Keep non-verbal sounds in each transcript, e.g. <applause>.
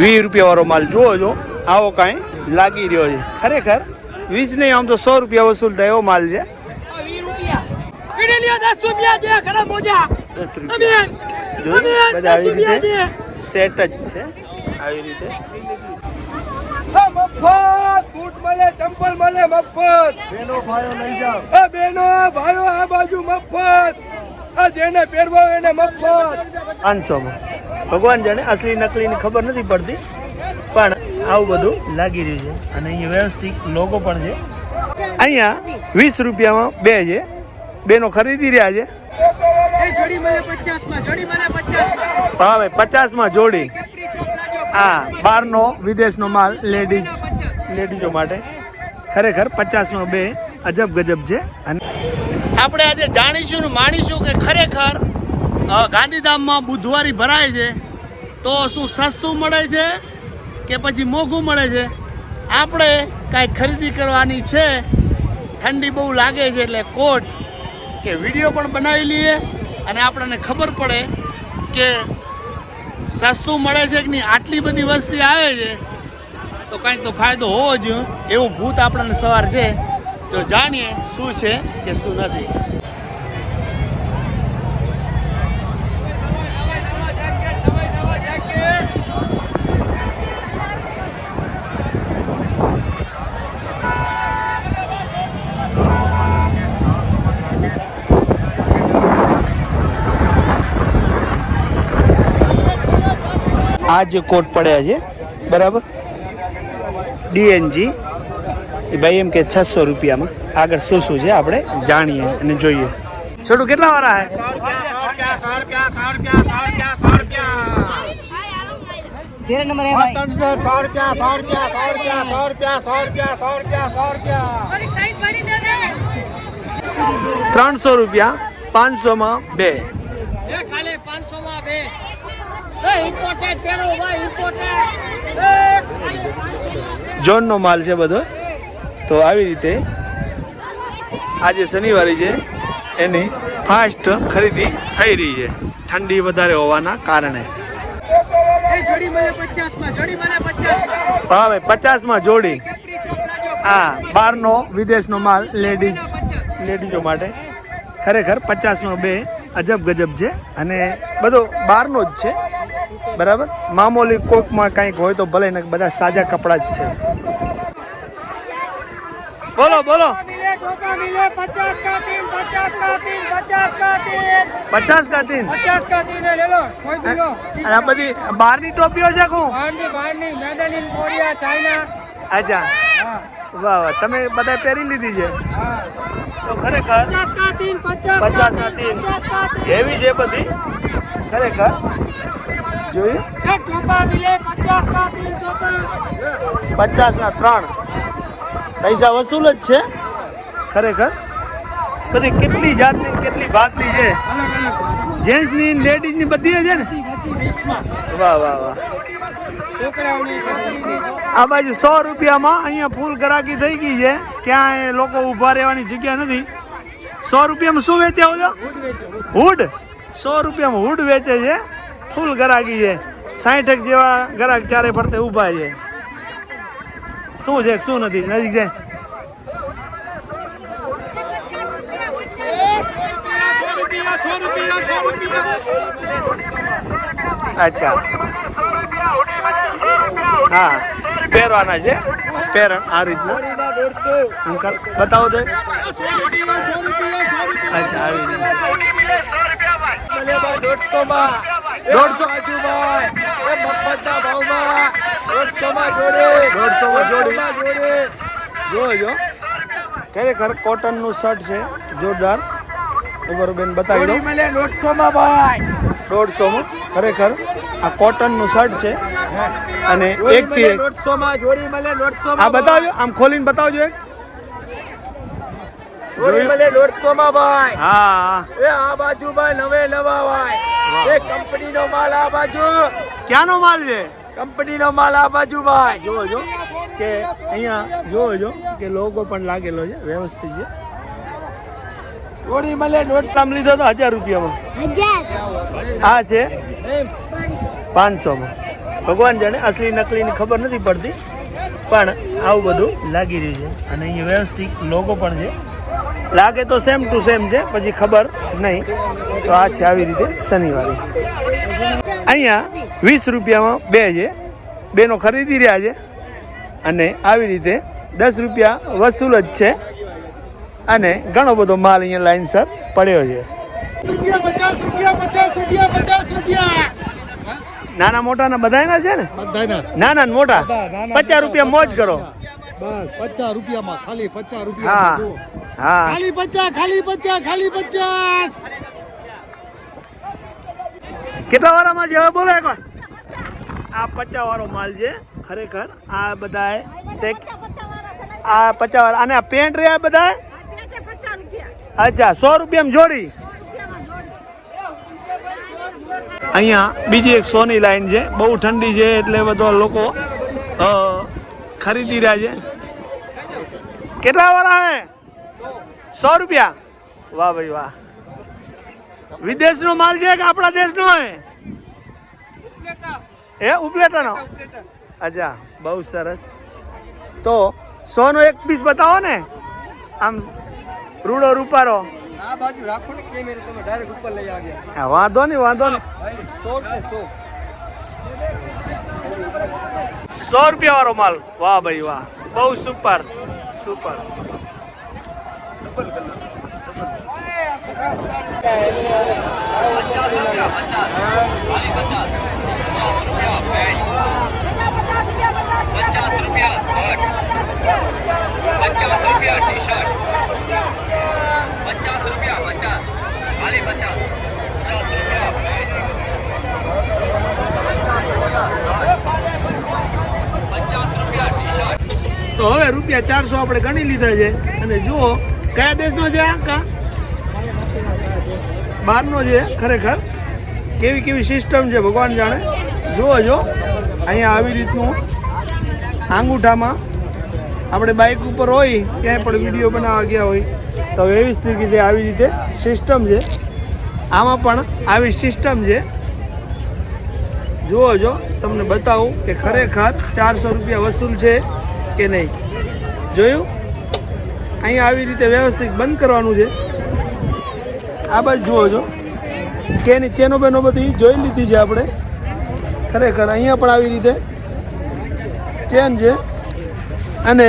વીસ રૂપિયા વાળો માલ જુઓ છો આવો કાંઈ લાગી રહ્યો છે. ખરેખર વીસ નહીં આમ તો સો રૂપિયા વસૂલ થાય એવો માલ છે. દસ રૂપિયા દે ખરા મોજા. દસ રૂપિયા. જોયું? બધા આવી રીતે સેટ જ છે. આવી રીતે. મફત. બૂટ મળે ચંપલ મળે મફત. બેનો ભાઈઓ લઈ જાઓ. એ બેનો ભાઈઓ આ બાજુ મફત. આ જેને પહેરવો એને મફત. પાંચસોમાં. ભગવાન જાણે અસલી નકલીની ખબર નથી પડતી પણ આવું બધું લાગી રહ્યું છે. અને અહીંયા વ્યવસ્થિત લોગો પણ છે. અહીંયા વીસ રૂપિયામાં બે છે. બેનો ખરીદી રહ્યા છે. હા ભાઈ પચાસમાં જોડી. આ બહારનો વિદેશનો માલ લેડીઝ લેડીઝો માટે. ખરેખર પચાસમાં બે અજબ ગજબ છે. અને આપણે આજે જાણીશું ને માણીશું કે ખરેખર ગાંધીધામમાં બુધવારી ભરાય છે, તો શું સસ્તું મળે છે કે પછી મોંઘું મળે છે? આપણે કાંઈ ખરીદી કરવાની છે? ઠંડી બહુ લાગે છે એટલે કોટ કે વીડિયો પણ બનાવી લઈએ અને આપણને ખબર પડે કે સસ્તું મળે છે કે નહીં? આટલી બધી વસ્તી આવે છે, તો કાંઈક તો ફાયદો હોવો જોઈએ એવું ભૂત આપણને સવાર છે. તો જાણીએ શું છે કે શું નથી. આ જે કોટ પડ્યા છે બરાબર? ડીએનજી એ ભાઈ એમ કે છસો રૂપિયામાં. આગળ શું શું છે આપણે જાણીએ અને જોઈએ. છોટું કેટલા વાળા હે? ત્રણસો રૂપિયા પાંચસો માં બે પાંચસો માં બે. જોનનો માલ છે બધો. તો આવી રીતે આજે શનિવારે છે એની ફાસ્ટ ખરીદી થઈ રહી છે. ઠંડી વધારે હોવાના કારણે. માં ભાવે પચાસમાં જોડી આ બહારનો વિદેશનો માલ લેડીઝ. લેડીઝો માટે. ખરેખર પચાસમાં બે અજબ ગજબ છે અને બધો બહારનો જ છે. બરાબર? મામૂલી કોકમાં કંઈક હોય તો ભલે ને બધા સાજા કપડાં જ છે. બોલો બોલો. પચાસ કા તીન? વાહ વાહ તમે બધા પહેરી લીધી છે? તો ખરેખર પચાસ કા તીન છે બધી? ખરેખર? જોઈએ. પચાસ ના ત્રણ. પૈસા વસૂલ જ છે. ખરેખર. બધી કેટલી જાતની કેટલી ભાતની છે. જેન્ટ્સની લેડીઝની બધી છે ને. વાહ વાહ વાહ. આ બાજુ સો રૂપિયામાં અહીંયા ફૂલ ગરાકી થઈ ગઈ છે. ક્યાંય લોકો ઊભા રહેવાની જગ્યા નથી. સો રૂપિયામાં શું વેચે હો હુડ. સો રૂપિયામાં હુડ વેચે છે. ફૂલ ગરાકી છે. સાઠેક જેવા ગરાક ચારે ફરતે ઊભા છે. શું છે, શું નથી? નજીક છે? અચ્છા. હા. પહેરવાના છે. પહેરણ આ રીતના. અંકલ, બતાવો તો. અચ્છા, આવી રીતે દોઢસો. દોઢસો માં જોડે ખરેખર કોટનનું શર્ટ છે? જોરદાર. બેન બતાવી દો દોઢસો માં ભાઈ. ખરેખર આ કોટનનું શર્ટ છે. અને એક થી એક. દોઢસો માં જોડી મળે દોઢસો આ બતાવજો આમ ખોલીને બતાવજો એક. મળે દોઢસો માં ભાઈ? હા. એ આ બાજુ ભાઈ નવે નવા ભાઈ. એ કંપની નો માલ આ બાજુ. ક્યાંનો માલ છે? કંપની નો માલ આ બાજુ ભાઈ. જોવો જો કે અહીંયા જો કે લોગો પણ લાગેલો છે વ્યવસ્થિત છે. જોડી મળે આમ લીધો તો હજાર રૂપિયામાં. હા છે? પાંચસોમાં. ભગવાન જાણે અસલી નકલીની ખબર નથી પડતી. પણ આવું બધું લાગી રહ્યું છે. અને અહીંયા વ્યવસ્થિત લોગો પણ છે. લાગે તો સેમ ટુ સેમ છે પછી ખબર નહીં. તો આ છે આવી રીતે શનિવારે. અહીંયા વીસ રૂપિયામાં બે છે. બેનો ખરીદી રહ્યા છે. અને આવી રીતે દસ રૂપિયા વસૂલ જ છે. અને ઘણો બધો માલ અહીંયા લાઈનસર પડ્યો છે. નાના મોટા ના બધાયના છે ને? નાના મોટા? પચાસ રૂપિયા મોજ કરો. બસ પચાસ રૂપિયામાં ખાલી પચાસ હા. રૂપિયા હા. ખાલી પચાસ ખાલી પચાસ ખાલી પચાસ. કેટલા વાળામાં છે હવે બોલો એકવાર આ પચાસ વાળો માલ છે ખરેખર. આ બધા શેક આ પચાસ વાળા. અને આ પેન્ટ રહ્યા બધા અચ્છા સો રૂપિયામાં જોડી. અહીંયા બીજી એક સોની લાઈન છે. બહુ ઠંડી છે એટલે બધા લોકો ખરીદી રહ્યા છે. કેટલા વાળા હે? સો રૂપિયા. વાહ ભાઈ વાહ. વિદેશનો માલ છે કે આપણા દેશનો હે? એ ઉપલેટાનો? અચ્છા બહુ સરસ. તો સોનો એક પીસ બતાવો ને. આમ રૂડો રૂપારો. વાંધો નહીં વાંધો નહીં. સો રૂપિયા વાળો માલ. વાહ ભાઈ વાહ. બહુ સુપર સુપર તો હવે રૂપિયા ચારસો આપણે ગણી લીધા છે. અને જુઓ કયા દેશનો છે આ? કા? બહારનો છે ખરેખર? કેવી કેવી સિસ્ટમ છે ભગવાન જાણે? જુઓ જો અહીંયા આવી રીતનું આંગૂઠામાં આપણે બાઇક ઉપર હોય, ક્યાંય પણ વીડિયો બનાવવા ગયા હોય, તો વ્યવસ્થિત રીતે આવી રીતે સિસ્ટમ છે. આમાં પણ આવી સિસ્ટમ છે. જુઓ જો તમને બતાવું કે ખરેખર ચારસો રૂપિયા વસૂલ છે કે નહીં? જોયું? અહીંયા આવી રીતે વ્યવસ્થિત બંધ કરવાનું છે. આ બાજુ જુઓ છો કે એની ચેનો બેનો બધી જોઈ લીધી છે આપણે. ખરેખર અહીંયા પણ આવી રીતે ચેન છે. અને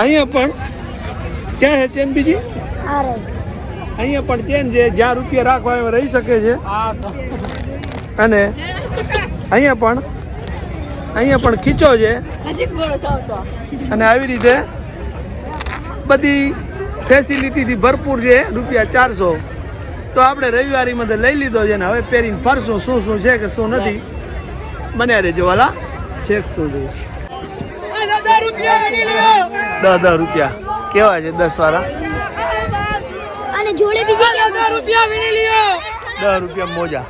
અહીંયા પણ ક્યાં છે ચેન બીજી? અહીંયા પણ ચેન છે. જ્યાં રૂપિયા રાખવા એવા રહી શકે છે. અને અહીંયા પણ અહીંયા પણ ખીચો છે. અને આવી રીતે બધી ફેસિલિટીથી ભરપૂર છે રૂપિયા ચારસો. તો આપણે રવિવારીમાં તો લઈ લીધો છે ને હવે પહેરીને ફરશું. શું શું છે કે શું નથી? મને રહેજો વાલા છેક જોઈએ દસ દસ રૂપિયા. કેવા છે દસ વાળા અને જોડે બીજી કેમ રૂપિયા વીણી લ્યો. દસ રૂપિયા મોજા.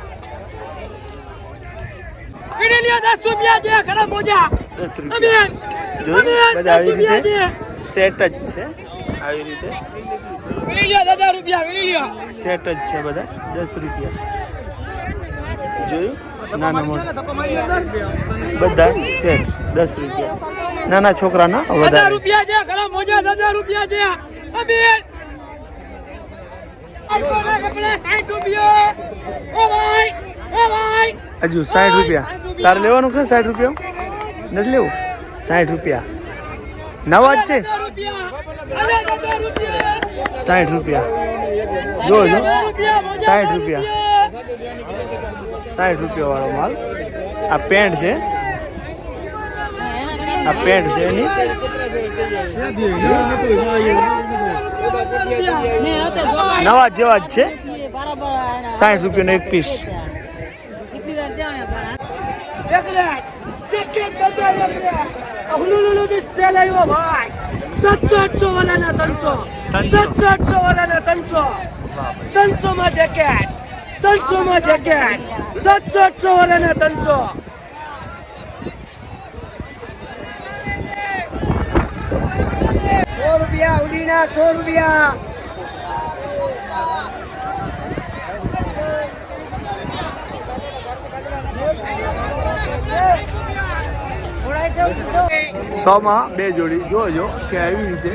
દસ રૂપિયા છે ખરા મોજા. દસ રૂપિયા. જોયું? બધા આવી રીતે સેટ જ છે. આવી રીતે? સેટ જ છે બધા દસ રૂપિયા. જોયું? નાના મોટા. બધા સેટ દસ રૂપિયા. નાના છોકરાના વધારે. રૂપિયા છે મોજા દાદા રૂપિયા છે. અમીર. અલ્પોના કપડા 60 રૂપિયા. ઓ ભાઈ ઓ ભાઈ. હજુ સાઠ રૂપિયા. તારે લેવાનું કે સાઠ રૂપિયા? નથી લેવું? સાઠ રૂપિયા. નવા જ છે? સાઠ રૂપિયા. જો જો. સાઠ રૂપિયા. સાઠ રૂપિયા વાળો માલ. આ પેન્ટ છે. આ પેન્ટ છે એની. નવા જેવા જ છે. સાઠ રૂપિયાનો એક પીસ ટિકિટ અહલુલુલુ દી સેલ આવ્યો ભાઈ. સાતસો આઠસો વાળાના ત્રણસો. સાતસો આઠસો વાળાના ત્રણસો. ત્રણસો માં જેકેટ. ત્રણસો માં જેકેટ. સાતસો આઠસો વાળાના ત્રણસો. સો રૂપિયા ઉડીના સો રૂપિયા. સોમાં બે જોડી. જોજો કે આવી રીતે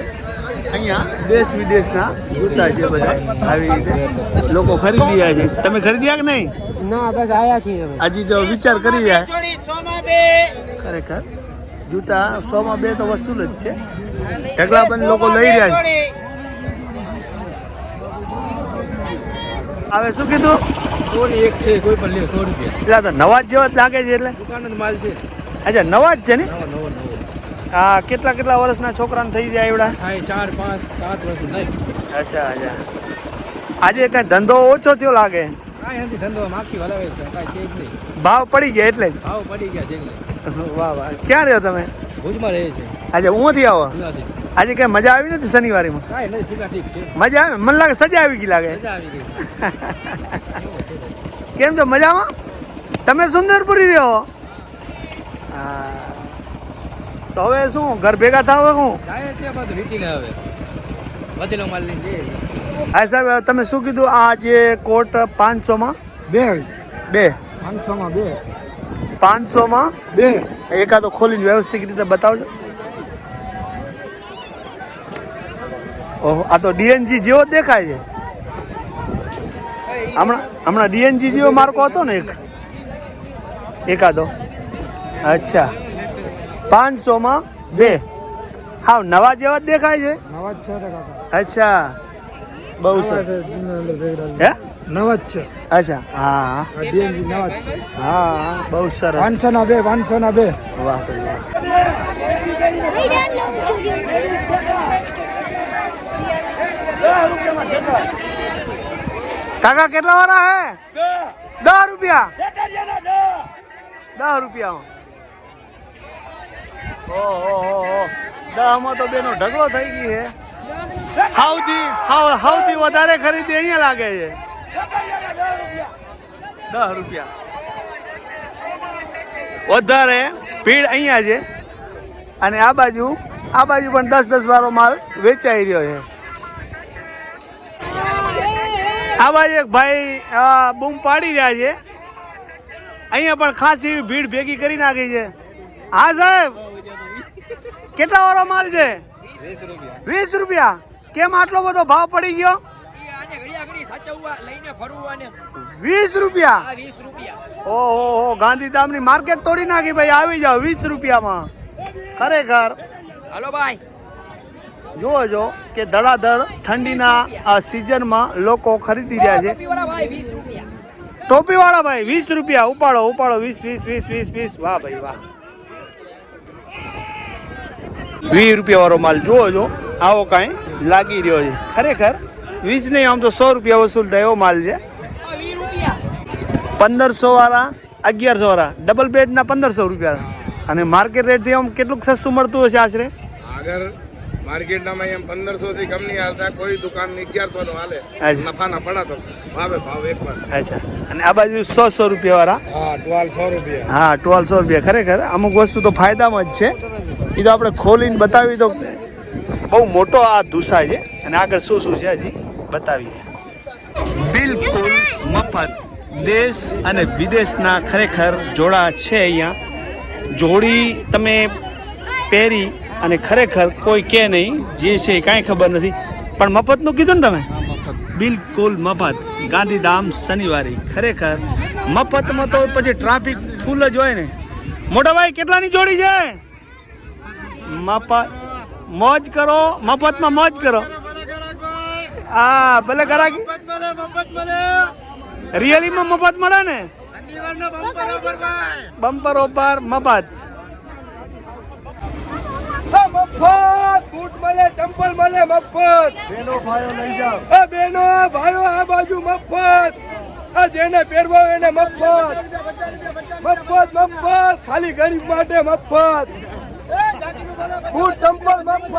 અહીંયા દેશ વિદેશના જૂતા છે બધા. આવી રીતે લોકો ખરીદી રહ્યા છે. તમે ખરીદ્યા કે નહીં? ના બસ આયા છીએ હજી જો વિચાર કરી રહ્યા. ખરેખર જૂતા સોમાં બે તો વસૂલ જ છે. ઢગલાબંધ લોકો લઈ રહ્યા છે. હવે શું કીધું? સોની એક છે કોઈ પણ લે સો રૂપિયા એટલે તો નવા જ જેવા જ લાગે છે એટલે. દુકાન જ માલ છે. અચ્છા નવા જ છે ને? હા કેટલા કેટલા વર્ષના છોકરાને થઈ જાય એવડા? ચાર પાંચ સાત વર્ષ થાય. અચ્છા અચ્છા. આજે કઈ ધંધો ઓછો થયો લાગે? ધંધો માખી હલાવે છે કાંઈ છે જ નહીં. ભાવ પડી ગયા એટલે? ભાવ પડી ગયા છે વાહ વાહ. ક્યાં રહ્યો તમે? ભુજમાં રહે છે. આજે ઉંથી આવો? આજે કઈ મજા આવી નથી શનિવારીમાં? કાંઈ નથી ઠીક છે. મજા આવે? મને લાગે સજા આવી ગઈ લાગે. મજા આવી ગઈ. <laughs> કેમ છો મજામાં? તમે સુંદરપુરી રહ્યો હા તો હવે શું ઘર ભેગા થાવ હું? જાય છે બધું વીટીને હવે. વધેલો માલ હા સાહેબ તમે શું કીધું? આ જે કોટ પાંચસોમાં? બે બે. પાંચસોમાં બે. પાંચસોમાં? બે. એકાદો ખોલીને વ્યવસ્થિત રીતે બતાવજો. ઓહો આ તો ડીએનજી જેવો દેખાય છે. હમણાં હમણાં ડીએનજી જેવો માર્કો હતો ને એક? એકાદો. અચ્છા. પાંચસોમાં બે. હા નવા જેવા જ દેખાય છે? નવા જ છે કાકા. અચ્છા. બહુ નવા છે હે? નવા જ છે. અચ્છા હા. આ નવા જ છે. હા બહુ સરસ. પાંચસો ના બે પાંચસો ના બે. વાહ વાહ. કાકા કેટલા વાળા હે? દસ રૂપિયા. દસ રૂપિયા ઓહો દહમાં તો બેનો ઢગલો થઈ ગઈ છે. સૌથી હાવ- સૌથી વધારે ખરીદી અહીંયા લાગે છે. દસ રૂપિયા. વધારે ભીડ અહીંયા છે. અને આ બાજુ આ બાજુ પણ દસ દસ વારો માલ વેચાઈ રહ્યો છે. આ બાજુ એક ભાઈ બૂમ પાડી રહ્યા છે. અહીંયા પણ ખાસ એવી ભીડ ભેગી કરી નાખી છે. હા, સાહેબ. કેટલા વાળો માલ છે? વીસ રૂપિયા. કેમ આટલો બધો ભાવ પડી ગયો? વીસ રૂપિયા? ઓહો હો ગાંધીધામની માર્કેટ તોડી નાખી ભાઈ આવી જાઓ વીસ રૂપિયામાં. ખરેખર. હલો ભાઈ. જુઓ જો કે ધડાધડ ઠંડીના આ સિઝનમાં લોકો ખરીદી રહ્યા છે. ટોપી વાળા ભાઈ વીસ રૂપિયા. ઉપાડો ઉપાડો વીસ વીસ વીસ વીસ વીસ. વાહ ભાઈ વાહ. વીસ રૂપિયા વાળો માલ જુઓ જો આવો કાંઈ લાગી રહ્યો છે. ખરેખર વીસ નહીં આમ તો સો રૂપિયા વસૂલ થાય એવો માલ છે. પંદરસો વાળા અગિયારસો વાળા ડબલ બેડના પંદરસો રૂપિયા. અને માર્કેટ રેટથી આમ કેટલું સસ્તું મળતું હશે આશરે? આગળ માર્કેટમાં એમ પંદરસો થી કમ નહીં હાલતા કોઈ દુકાન અગિયારસો નો હાલે. અચ્છા. નફાના પડા તો ભાવે ભાવ એક અચ્છા. અને આ બાજુ સો સો રૂપિયા વાળા હા ટ્વેલ્વ સો રૂપિયા. હા ટ્વેલ્વસો રૂપિયા. ખરેખર અમુક વસ્તુ તો ફાયદામાં જ છે. એ તો આપણે ખોલીને બતાવી તો બહુ મોટો આ ધુસા છે અને આગળ શું શું છે હજી બતાવીએ. બિલકુલ મફત. દેશ અને વિદેશના ખરેખર જોડા છે અહીંયા. જોડી તમે પહેરી અને ખરેખર કોઈ કે નહીં જે છે એ કાંઈ ખબર નથી. પણ મફતનું કીધું ને તમે? બિલકુલ મફત. ગાંધીધામ શનિવારી. ખરેખર મફતમાં તો પછી ટ્રાફિક ફૂલ જ હોય ને. મોટા ભાઈ કેટલાની જોડી છે? મફત મોજ કરો મફતમાં મોજ કરો. હા ભલે કરાકી રિયલીમાં મફત મળે ને? બમ્પર ઓપર મફત. મફત. બૂટ મળે ચંપલ મળે મફત. બેનો ભાઈઓ લઈ જાઓ. એ બેનો ભાઈઓ આ બાજુ મફત. આ જેને પહેરવો એને મફત. મફત મફત. ખાલી ગરીબ માટે મફત. બૂટ ચંપલ મફત.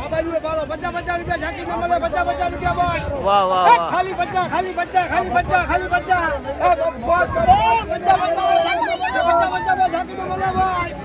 આ બાજુ બારો પચાસ પચાસ રૂપિયા ઝાંકીમાં મળે પચાસ પચાસ રૂપિયા ભાઈ વાહ વાહ ખાલી પચાસ ખાલી પચાસ ખાલી પચાસ ખાલી પચાસ. એ મફત કરો પચાસ પચાસ